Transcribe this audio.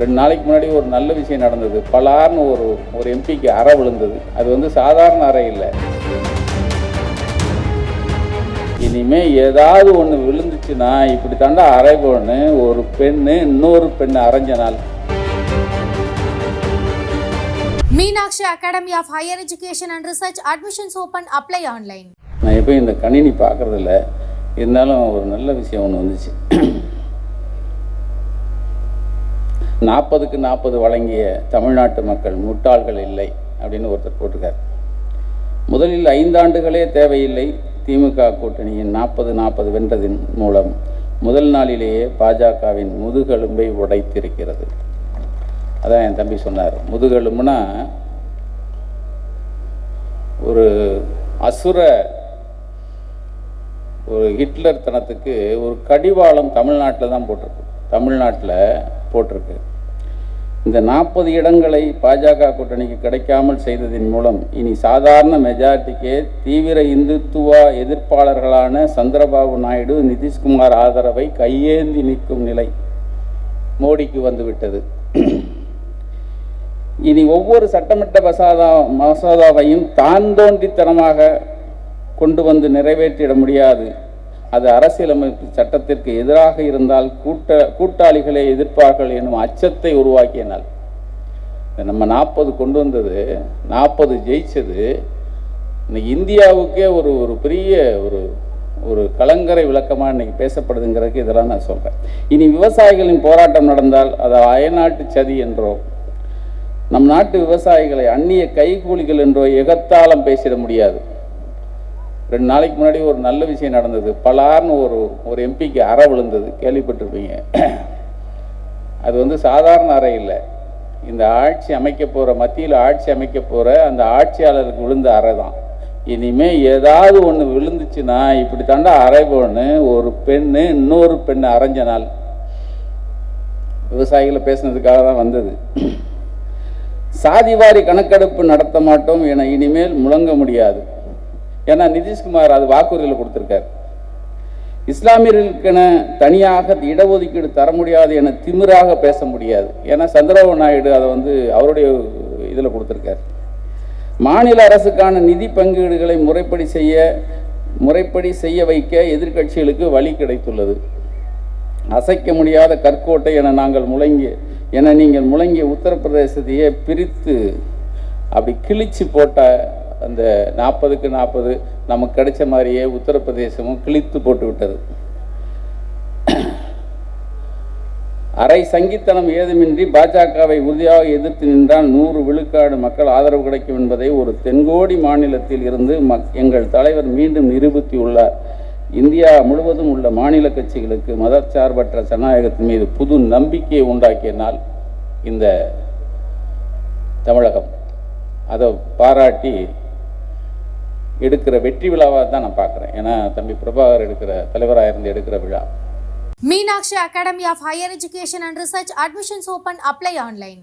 ரெண்டு நாளைக்கு முன்னாடி ஒரு நல்ல விஷயம் நடந்தது. பலார்னு ஒரு ஒரு எம்பிக்கு அறை விழுந்தது. அது வந்து சாதாரண அறை இல்லை. இனிமே ஏதாவது ஒன்று விழுந்துச்சுன்னா இப்படி தாண்டா அறை போன்னு ஒரு பெண்ணு இன்னொரு பெண்ணை அரைஞ்ச நாள். Meenakshi Academy of Higher Education and Research admissions open. Apply online. நான் எப்பயும் இந்த கணினி பார்க்கறதில்ல இருந்தாலும் ஒரு நல்ல விஷயம் ஒன்று வந்துச்சு. நாற்பதுக்கு நாற்பது வழங்கிய தமிழ்நாட்டு மக்கள் முட்டாள்கள் இல்லை அப்படின்னு ஒருத்தர் போட்டிருக்கார். முதலில் ஐந்தாண்டுகளே தேவையில்லை. திமுக கூட்டணியின் நாற்பது நாற்பது வென்றதின் மூலம் முதல் நாளிலேயே பாஜகவின் முதுகெலும்பை உடைத்திருக்கிறது. அதான் என் தம்பி சொன்னார். முதுகெலும்புனா ஒரு அசுர ஒரு ஹிட்லர் தனத்துக்கு ஒரு கடிவாளம் தமிழ்நாட்டில் தான் போட்டிருக்கு. தமிழ்நாட்டில் போட்டிருக்கு. இந்த நாற்பது இடங்களை பாஜக கூட்டணிக்கு கிடைக்காமல் செய்ததின் மூலம் இனி சாதாரண மெஜாரிட்டிக்கே தீவிர இந்துத்துவ எதிர்ப்பாளர்களான சந்திரபாபு நாயுடு நிதிஷ்குமார் ஆதரவை கையேந்தி நிற்கும் நிலை மோடிக்கு வந்துவிட்டது. இனி ஒவ்வொரு சட்டமன்ற மசோதா மசோதாவையும் தான் தோன்றித்தனமாக கொண்டு வந்து நிறைவேற்றிட முடியாது. அது அரசியலமைப்பு சட்டத்திற்கு எதிராக இருந்தால் கூட்ட கூட்டாளிகளை எதிர்ப்பார்கள் எனும் அச்சத்தை உருவாக்கினால். நம்ம நாற்பது கொண்டு வந்தது நாற்பது ஜெயிச்சது இன்னைக்கு இந்தியாவுக்கே ஒரு ஒரு பெரிய ஒரு ஒரு கலங்கரை விளக்கமாக இன்னைக்கு பேசப்படுதுங்கிறதுக்கு இதெல்லாம் நான் சொல்கிறேன் இனி விவசாயிகளின் போராட்டம் நடந்தால் அதை அயநாட்டு சதி என்றோ நம் நாட்டு விவசாயிகளை அந்நிய கைகூலிகள் என்றோ எகத்தாளம் பேசிட முடியாது. ரெண்டு நாளைக்கு முன்னாடி ஒரு நல்ல விஷயம் நடந்தது. பலார்னு ஒரு ஒரு எம்பிக்கு அறை விழுந்தது. கேள்விப்பட்டிருப்பீங்க. அது வந்து சாதாரண அறை இல்லை. இந்த ஆட்சி அமைக்க போகிற மத்தியில் ஆட்சி அமைக்க போகிற அந்த ஆட்சியாளருக்கு விழுந்த அறை தான். இனிமேல் ஏதாவது ஒன்று விழுந்துச்சுன்னா இப்படி தாண்டா அரைபோன்னு ஒரு பெண்ணு இன்னொரு பெண்ணை அரைஞ்ச நாள். விவசாயிகளை பேசுனதுக்காக தான் வந்தது. சாதிவாரி கணக்கெடுப்பு நடத்த மாட்டோம் என இனிமேல் முழங்க முடியாது. ஏன்னா நிதிஷ்குமார் அது வாக்குறுதியில் கொடுத்துருக்காரு. இஸ்லாமியர்களுக்கென தனியாக இடஒதுக்கீடு தர முடியாது என திமிராக பேச முடியாது. ஏன்னா சந்திரபாபு நாயுடு அதை வந்து அவருடைய இதில் கொடுத்துருக்காரு. மாநில அரசுக்கான நிதி பங்கீடுகளை முறைப்படி செய்ய முறைப்படி செய்ய வைக்க எதிர்க்கட்சிகளுக்கு வழி கிடைத்துள்ளது. அசைக்க முடியாத கற்கோட்டை என நாங்கள் முழங்கிய என நீங்கள் முழங்கிய உத்தரப்பிரதேசத்தையே பிரித்து அப்படி கிழிச்சு போட்ட அந்த நாற்பதுக்கு நாற்பது நமக்கு கிடைச்ச மாதிரியே உத்தரப்பிரதேசமும் கிழித்து போட்டு விட்டது அரை சங்கித்தனம் ஏதுமின்றி பாஜகவை உறுதியாக எதிர்த்து நின்றால் நூறு விழுக்காடு மக்கள் ஆதரவு கிடைக்கும் என்பதை ஒரு தென்கோடி மாநிலத்தில் இருந்து மக் எங்கள் தலைவர் மீண்டும் நிரூபித்தியுள்ளார் இந்தியா முழுவதும் உள்ள மாநில கட்சிகளுக்கு மதச்சார்பற்ற ஜனநாயகத்தின் மீது புது நம்பிக்கையை உண்டாக்கிய நாள் இந்த தமிழகம். அதை பாராட்டி எடுக்கிற வெற்றி விழாவாக தான் நான் பார்க்குறேன். ஏன்னா தம்பி பிரபாகர் எடுக்கிற தலைவராக இருந்து எடுக்கிற விழா. Meenakshi academy of higher education and research admissions open apply online.